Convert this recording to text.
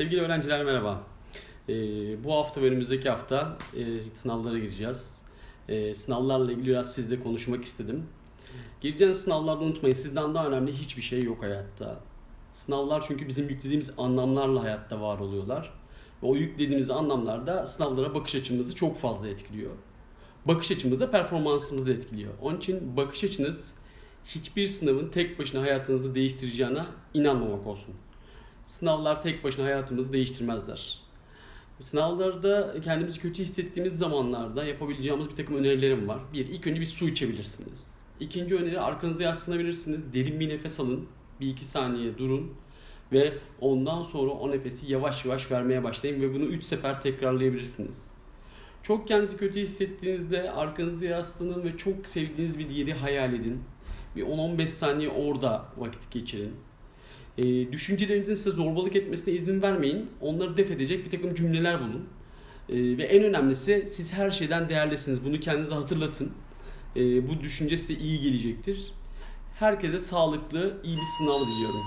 Sevgili öğrenciler merhaba. Ee, bu hafta ve önümüzdeki hafta e, sınavlara gireceğiz. Ee, sınavlarla ilgili biraz sizle konuşmak istedim. Gireceğiniz sınavlarda unutmayın sizden daha önemli hiçbir şey yok hayatta. Sınavlar çünkü bizim yüklediğimiz anlamlarla hayatta var oluyorlar. Ve o yüklediğimiz anlamlar da sınavlara bakış açımızı çok fazla etkiliyor. Bakış açımız da performansımızı etkiliyor. Onun için bakış açınız hiçbir sınavın tek başına hayatınızı değiştireceğine inanmamak olsun. Sınavlar tek başına hayatımızı değiştirmezler. Sınavlarda kendimizi kötü hissettiğimiz zamanlarda yapabileceğimiz bir takım önerilerim var. Bir, ilk önce bir su içebilirsiniz. İkinci öneri arkanıza yaslanabilirsiniz. Derin bir nefes alın. Bir iki saniye durun. Ve ondan sonra o nefesi yavaş yavaş vermeye başlayın ve bunu 3 sefer tekrarlayabilirsiniz. Çok kendinizi kötü hissettiğinizde arkanızı yaslanın ve çok sevdiğiniz bir yeri hayal edin. Bir 10-15 saniye orada vakit geçirin. E, düşüncelerinizin size zorbalık etmesine izin vermeyin. Onları def edecek bir takım cümleler bulun. E, ve en önemlisi siz her şeyden değerlisiniz. Bunu kendinize hatırlatın. E, bu düşünce size iyi gelecektir. Herkese sağlıklı, iyi bir sınav diliyorum.